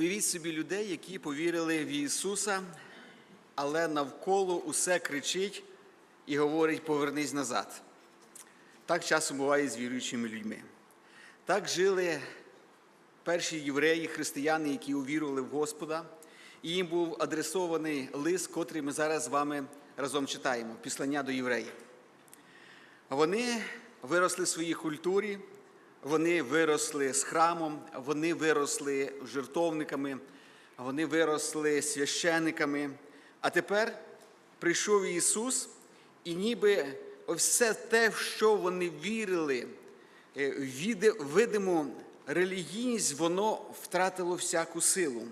Уявіть собі людей, які повірили в Ісуса, але навколо усе кричить і говорить повернись назад. Так часом буває з віруючими людьми. Так жили перші євреї, християни, які увірували в Господа, і їм був адресований лист, котрий ми зараз з вами разом читаємо післання до євреїв. Вони виросли в своїй культурі, вони виросли з храмом, вони виросли жертовниками, вони виросли священниками. А тепер прийшов Ісус, і ніби все те, в що вони вірили, е, видиму релігійність, воно втратило всяку силу.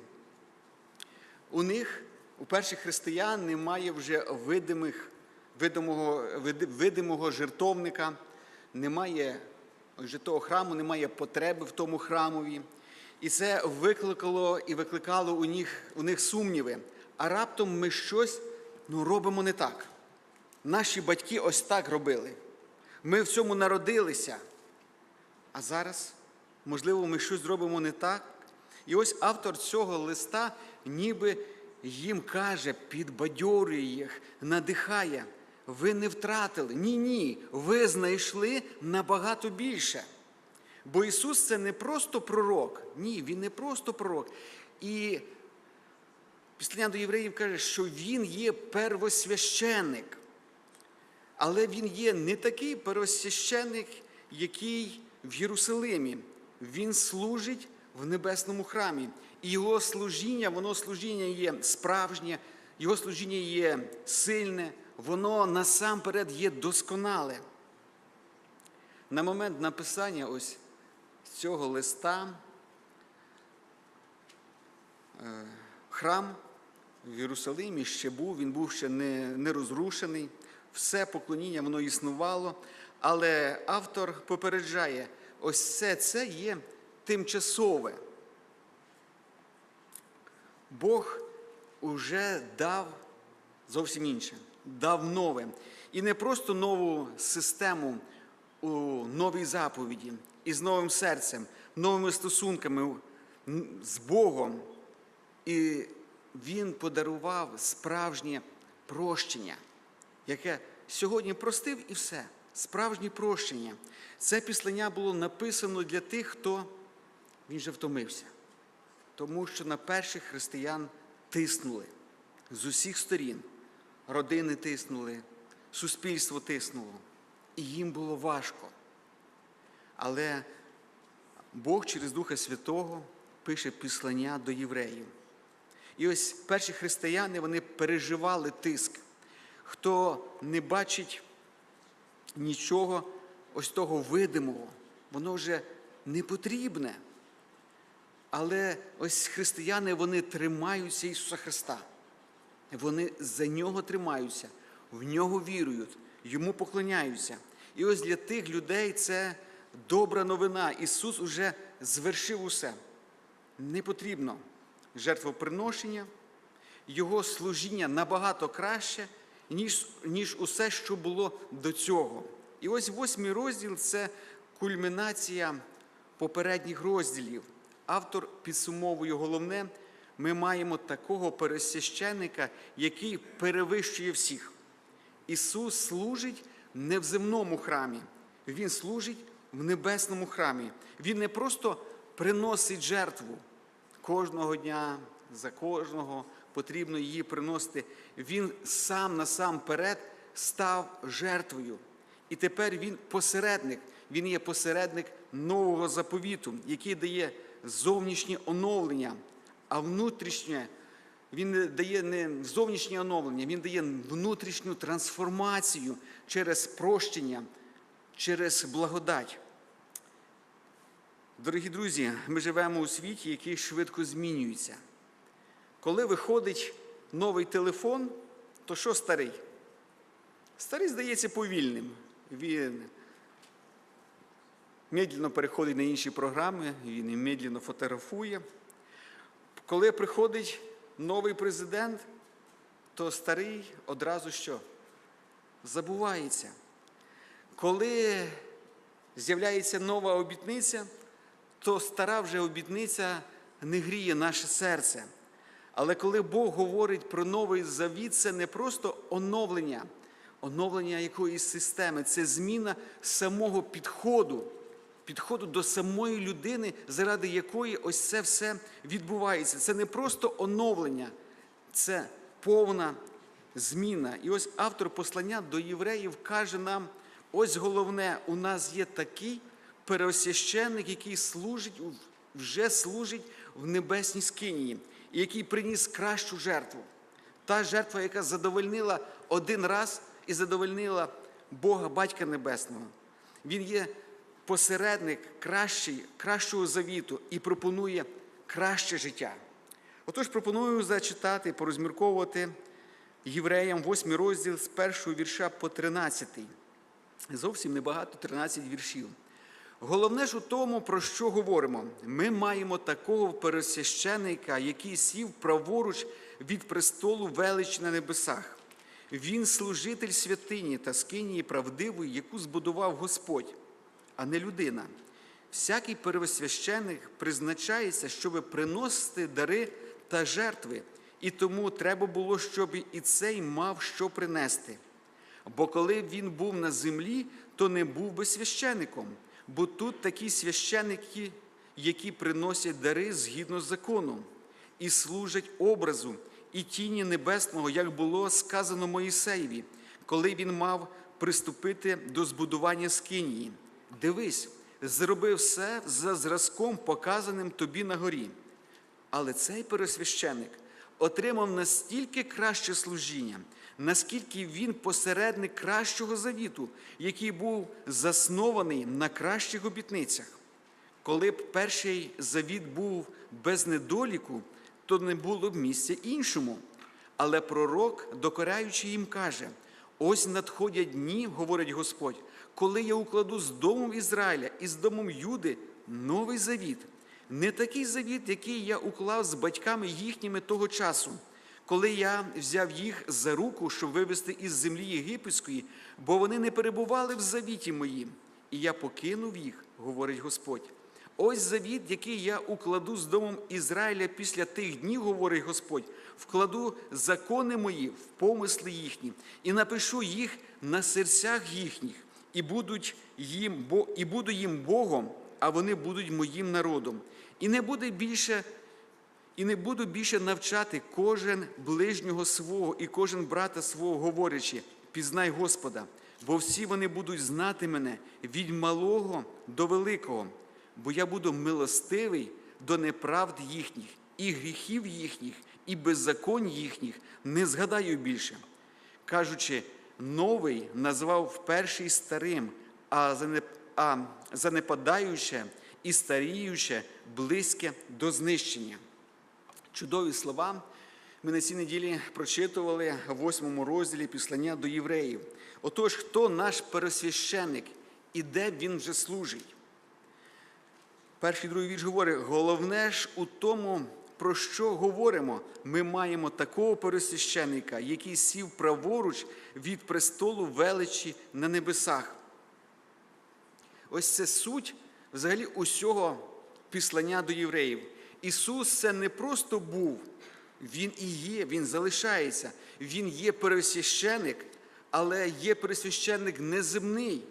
У них, у перших християн, немає вже видимих, видимого, види- видимого жертовника, немає вже того храму, немає потреби в тому храмові. І це викликало і викликало у них, у них сумніви. А раптом ми щось ну, робимо не так. Наші батьки ось так робили. Ми в цьому народилися. А зараз, можливо, ми щось зробимо не так. І ось автор цього листа ніби їм каже, підбадьорює їх, надихає. Ви не втратили. Ні, ні, ви знайшли набагато більше. Бо Ісус це не просто пророк. Ні, Він не просто пророк. І післання до євреїв каже, що Він є первосвященник. Але він є не такий первосвященник, який в Єрусалимі. Він служить в небесному храмі. І його служіння, воно служіння є справжнє, його служіння є сильне, воно насамперед є досконале. На момент написання ось цього листа е, храм в Єрусалимі ще був, він був ще не, не розрушений, все поклоніння воно існувало, але автор попереджає, ось все це є тимчасове. Бог уже дав зовсім інше, дав нове. І не просто нову систему у новій заповіді, і з новим серцем, новими стосунками з Богом. І Він подарував справжнє прощення, яке сьогодні простив і все. Справжнє прощення. Це післання було написано для тих, хто він же втомився. Тому що на перших християн тиснули з усіх сторін. Родини тиснули, суспільство тиснуло, і їм було важко. Але Бог через Духа Святого пише післання до євреїв. І ось перші християни вони переживали тиск. Хто не бачить нічого ось того видимого, воно вже не потрібне. Але ось християни вони тримаються Ісуса Христа. Вони за нього тримаються, в нього вірують, йому поклоняються. І ось для тих людей це добра новина. Ісус уже звершив усе. Не потрібно жертвоприношення, Його служіння набагато краще, ніж, ніж усе, що було до цього. І ось восьмий розділ це кульмінація попередніх розділів. Автор підсумовує головне, ми маємо такого пересвященника, який перевищує всіх. Ісус служить не в земному храмі, Він служить в небесному храмі. Він не просто приносить жертву кожного дня, за кожного потрібно її приносити. Він сам насамперед став жертвою. І тепер він посередник. Він є посередник нового заповіту, який дає зовнішнє оновлення, а внутрішнє він дає не зовнішнє оновлення, він дає внутрішню трансформацію через прощення, через благодать. Дорогі друзі, ми живемо у світі, який швидко змінюється. Коли виходить новий телефон, то що старий? Старий здається повільним. Він медленно переходить на інші програми, він медленно фотографує. Коли приходить новий президент, то старий одразу що? Забувається. Коли з'являється нова обітниця, то стара вже обітниця не гріє наше серце. Але коли Бог говорить про новий завіт, це не просто оновлення, оновлення якоїсь системи, це зміна самого підходу, підходу до самої людини, заради якої ось це все відбувається. Це не просто оновлення, це повна зміна. І ось автор послання до євреїв каже нам: ось головне, у нас є такий переосвященник, який служить, вже служить в небесній скинії, який приніс кращу жертву. Та жертва, яка задовольнила один раз і задовольнила Бога Батька Небесного. Він є посередник кращий, кращого завіту і пропонує краще життя. Отож, пропоную зачитати, порозмірковувати євреям 8 розділ з першого вірша по 13. Зовсім небагато 13 віршів. Головне ж у тому, про що говоримо. Ми маємо такого пересвященника, який сів праворуч від престолу велич на небесах. Він служитель святині та скинії правдивої, яку збудував Господь, а не людина. Всякий первосвященик призначається, щоб приносити дари та жертви, і тому треба було, щоб і цей мав що принести. Бо коли він був на землі, то не був би священником, бо тут такі священники, які приносять дари згідно з законом, і служать образу і тіні небесного, як було сказано Моїсеєві, коли він мав приступити до збудування скинії. Дивись, зроби все за зразком, показаним тобі на горі. Але цей пересвященик отримав настільки краще служіння, наскільки він посередник кращого завіту, який був заснований на кращих обітницях. Коли б перший завіт був без недоліку, то не було б місця іншому. Але пророк, докораючи їм, каже: ось надходять дні, говорить Господь, коли я укладу з домом Ізраїля і з домом Юди новий завіт. Не такий завіт, який я уклав з батьками їхніми того часу, коли я взяв їх за руку, щоб вивести із землі єгипетської, бо вони не перебували в завіті моїм, і я покинув їх, говорить Господь. Ось завіт, який я укладу з домом Ізраїля після тих днів, говорить Господь, вкладу закони мої в помисли їхні, і напишу їх на серцях їхніх, і будуть їм, бо, і буду їм Богом, а вони будуть моїм народом. І не буде більше, і не буду більше навчати кожен ближнього свого і кожен брата свого, говорячи, пізнай Господа, бо всі вони будуть знати мене від малого до великого, бо я буду милостивий до неправд їхніх, і гріхів їхніх, і беззаконь їхніх не згадаю більше. Кажучи, новий назвав перший старим, а занепадаюче і старіюче близьке до знищення. Чудові слова ми на цій неділі прочитували в восьмому розділі післання до євреїв. Отож, хто наш пересвященник і де він вже служить? Перший другий вірш говорить: головне ж у тому, про що говоримо, ми маємо такого пересвященника, який сів праворуч від престолу величі на небесах. Ось це суть взагалі усього післання до євреїв. Ісус це не просто був, Він і є, Він залишається, Він є пересвященик, але є пересвященник неземний.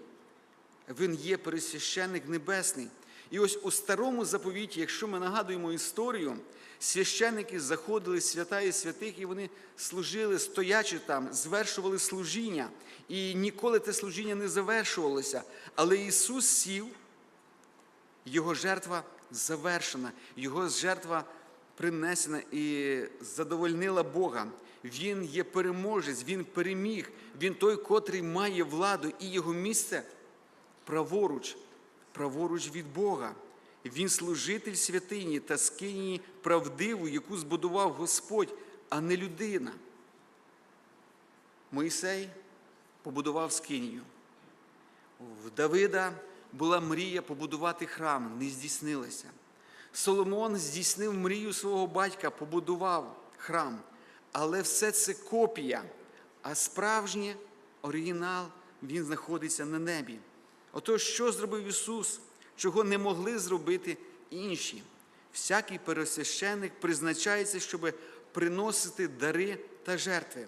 Він є пересвященник небесний. І ось у старому заповіті, якщо ми нагадуємо історію, священники заходили свята і святих, і вони служили, стоячи там, звершували служіння. І ніколи те служіння не завершувалося. Але Ісус сів, Його жертва завершена, Його жертва принесена і задовольнила Бога. Він є переможець, Він переміг, Він той, котрий має владу, і його місце праворуч, праворуч від Бога. Він служитель святині та скині правдиву, яку збудував Господь, а не людина. Моїсей побудував скинію. В Давида була мрія побудувати храм, не здійснилася. Соломон здійснив мрію свого батька, побудував храм. Але все це копія, а справжнє оригінал він знаходиться на небі. Отож, що зробив Ісус, чого не могли зробити інші? Всякий первосвященник призначається, щоб приносити дари та жертви.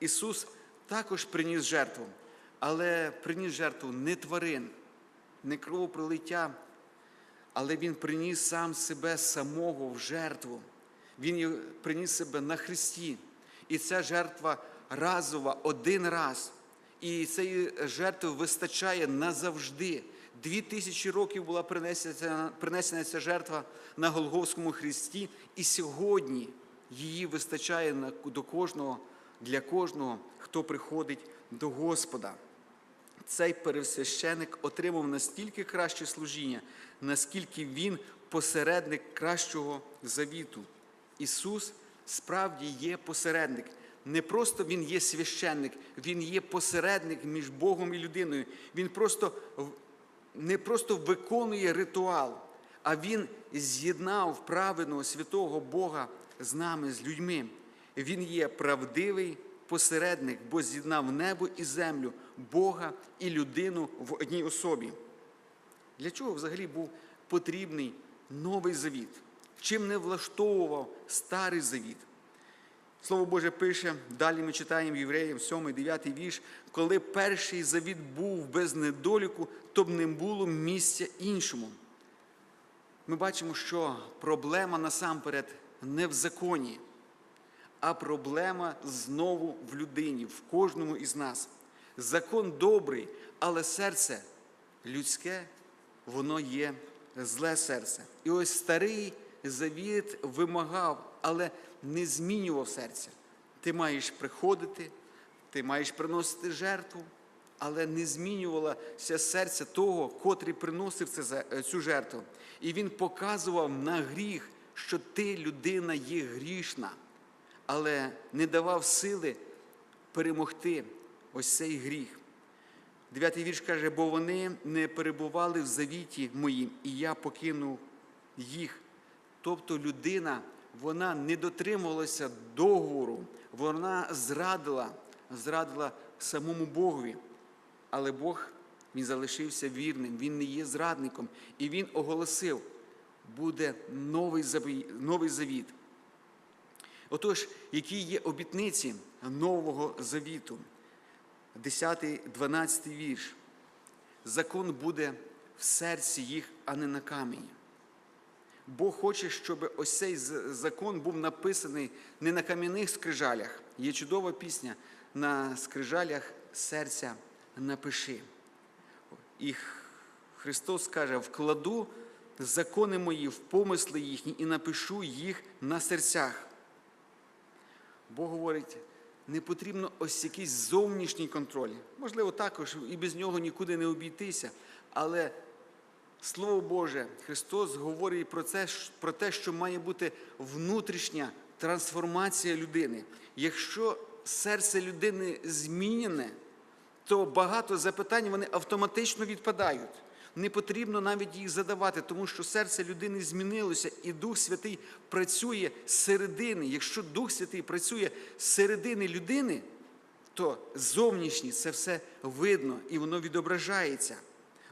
Ісус також приніс жертву, але приніс жертву не тварин, не кровопролиття, але Він приніс сам себе самого в жертву. Він приніс себе на Христі. І ця жертва разова один раз. І цієї жертви вистачає назавжди. Дві тисячі років була принесена, ця жертва на Голговському Христі, і сьогодні її вистачає до кожного, для кожного, хто приходить до Господа. Цей пересвященик отримав настільки краще служіння, наскільки він посередник кращого завіту. Ісус справді є посередник. Не просто Він є священник, Він є посередник між Богом і людиною. Він просто не просто виконує ритуал, а Він з'єднав праведного святого Бога з нами, з людьми. Він є правдивий посередник, бо з'єднав небо і землю, Бога і людину в одній особі. Для чого взагалі був потрібний новий завіт? Чим не влаштовував старий завіт? Слово Боже пише, далі ми читаємо Євреям 7, 9 вірш, коли перший завіт був без недоліку, то б не було місця іншому. Ми бачимо, що проблема насамперед не в законі, а проблема знову в людині, в кожному із нас. Закон добрий, але серце людське, воно є зле серце. І ось старий завіт вимагав, але не змінював серця. Ти маєш приходити, ти маєш приносити жертву, але не змінювалося серце того, котрий приносив е, цю жертву. І він показував на гріх, що ти людина є грішна, але не давав сили перемогти ось цей гріх. Дев'ятий вірш каже, бо вони не перебували в завіті моїм, і я покинув їх. Тобто людина, вона не дотримувалася договору, вона зрадила, зрадила самому Богові. Але Бог він залишився вірним, він не є зрадником. І він оголосив, буде новий завіт. Новий завіт. Отож, які є обітниці Нового Завіту? 10-12 вірш. Закон буде в серці їх, а не на камені. Бог хоче, щоб ось цей закон був написаний не на кам'яних скрижалях. Є чудова пісня на скрижалях серця напиши. І Христос каже: вкладу закони мої в помисли їхні і напишу їх на серцях. Бог говорить, не потрібно ось якийсь зовнішній контроль. Можливо, також і без нього нікуди не обійтися. Але Слово Боже, Христос говорить про це, про те, що має бути внутрішня трансформація людини. Якщо серце людини змінене, то багато запитань вони автоматично відпадають. Не потрібно навіть їх задавати, тому що серце людини змінилося, і Дух Святий працює з середини. Якщо Дух Святий працює з середини людини, то зовнішні це все видно і воно відображається.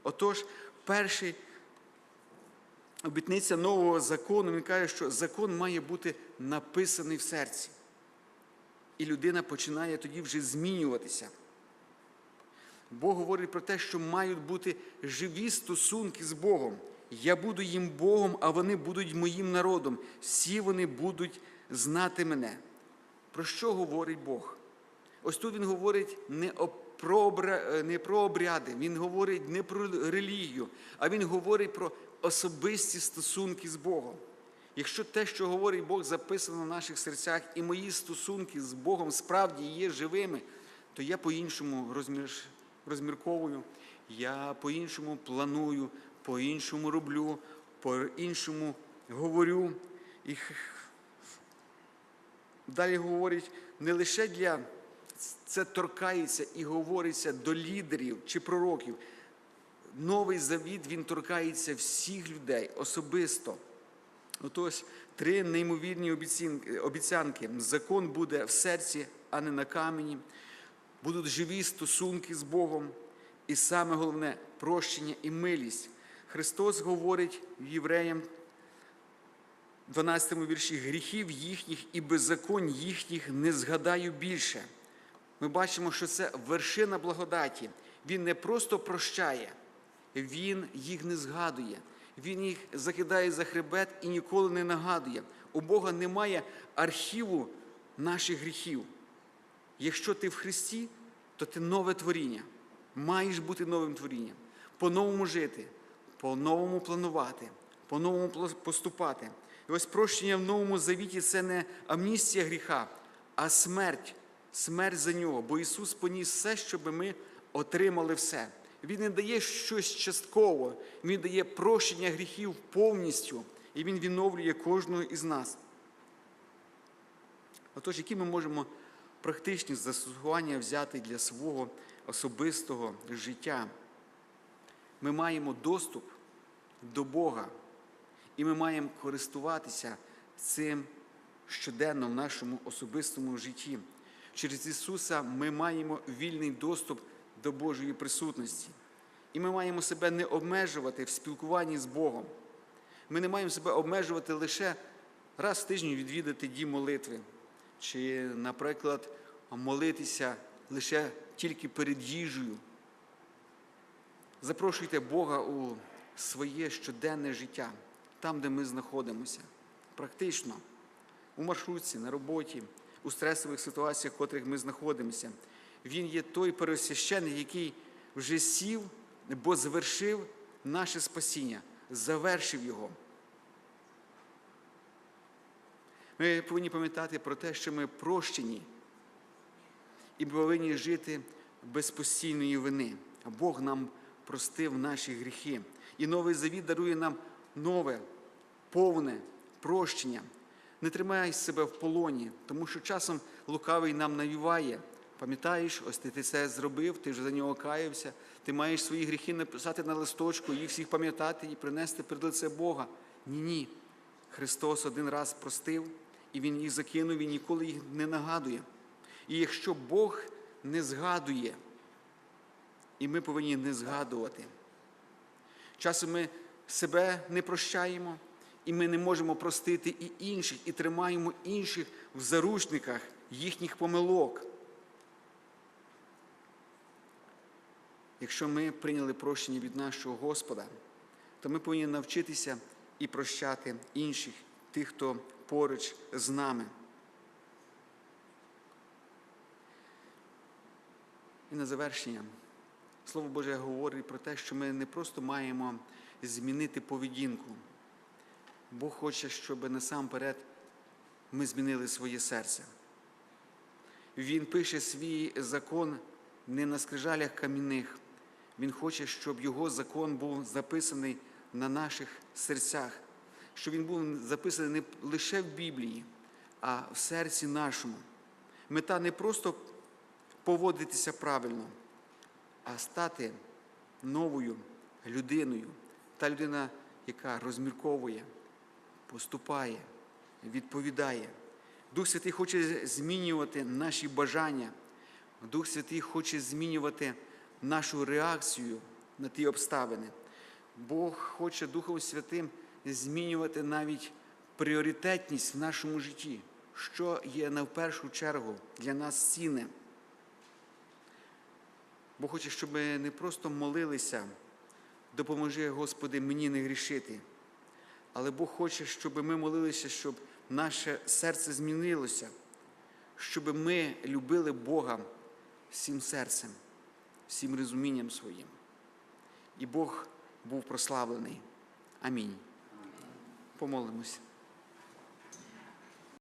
Отож, перший обітниця нового закону, він каже, що закон має бути написаний в серці. І людина починає тоді вже змінюватися. Бог говорить про те, що мають бути живі стосунки з Богом. Я буду їм Богом, а вони будуть моїм народом. Всі вони будуть знати мене. Про що говорить Бог? Ось тут він говорить не о- про, е, не про обряди, він говорить не про релігію, а він говорить про особисті стосунки з Богом. Якщо те, що говорить Бог, записано в наших серцях, і мої стосунки з Богом справді є живими, то я по-іншому розмір- розмірковую, я по-іншому планую, по-іншому роблю, по-іншому говорю. І Далі говорить, не лише для це торкається і говориться до лідерів чи пророків. Новий завіт він торкається всіх людей особисто. Отож, три неймовірні обіцянки-. Закон буде в серці, а не на камені. Будуть живі стосунки з Богом. І саме головне прощення і милість. Христос говорить євреям 12 вірші гріхів їхніх і беззаконь їхніх не згадаю більше. Ми бачимо, що це вершина благодаті. Він не просто прощає, він їх не згадує. Він їх закидає за хребет і ніколи не нагадує. У Бога немає архіву наших гріхів. Якщо ти в Христі, то ти нове творіння. Маєш бути новим творінням, по-новому жити, по-новому планувати, по-новому поступати. І ось прощення в новому завіті це не амністія гріха, а смерть, смерть за нього. Бо Ісус поніс все, щоб ми отримали все. Він не дає щось частково, Він дає прощення гріхів повністю, і Він відновлює кожного із нас. Отож, які ми можемо практичні застосування взяти для свого особистого життя? Ми маємо доступ до Бога, і ми маємо користуватися цим щоденно в нашому особистому житті. Через Ісуса ми маємо вільний доступ до Божої присутності. І ми маємо себе не обмежувати в спілкуванні з Богом. Ми не маємо себе обмежувати лише раз в тиждень відвідати дім молитви, чи, наприклад, молитися лише тільки перед їжею. Запрошуйте Бога у своє щоденне життя, там, де ми знаходимося, практично, у маршрутці, на роботі, у стресових ситуаціях, в котрих ми знаходимося. Він є той пересвящений, який вже сів, бо завершив наше спасіння, завершив його. Ми повинні пам'ятати про те, що ми прощені і повинні жити без постійної вини. Бог нам простив наші гріхи. І новий завіт дарує нам нове, повне прощення. Не тримай себе в полоні, тому що часом лукавий нам навіває. Пам'ятаєш, ось ти, ти це зробив, ти вже за нього каявся, ти маєш свої гріхи написати на листочку, їх всіх пам'ятати і принести перед лице Бога. Ні, ні. Христос один раз простив, і Він їх закинув, Він ніколи їх не нагадує. І якщо Бог не згадує, і ми повинні не згадувати. Часом ми себе не прощаємо, і ми не можемо простити і інших, і тримаємо інших в заручниках їхніх помилок. Якщо ми прийняли прощення від нашого Господа, то ми повинні навчитися і прощати інших, тих, хто поруч з нами. І на завершення, Слово Боже говорить про те, що ми не просто маємо змінити поведінку. Бог хоче, щоб насамперед ми змінили своє серце. Він пише свій закон не на скрижалях камінних. Він хоче, щоб його закон був записаний на наших серцях, щоб він був записаний не лише в Біблії, а в серці нашому. Мета не просто поводитися правильно, а стати новою людиною. Та людина, яка розмірковує, поступає, відповідає. Дух Святий хоче змінювати наші бажання. Дух Святий хоче змінювати нашу реакцію на ті обставини. Бог хоче Духом Святим змінювати навіть пріоритетність в нашому житті, що є на першу чергу для нас цінним. Бог хоче, щоб ми не просто молилися, допоможи, Господи, мені не грішити. Але Бог хоче, щоб ми молилися, щоб наше серце змінилося, щоб ми любили Бога всім серцем, всім розумінням своїм. І Бог був прославлений. Амінь. Помолимося.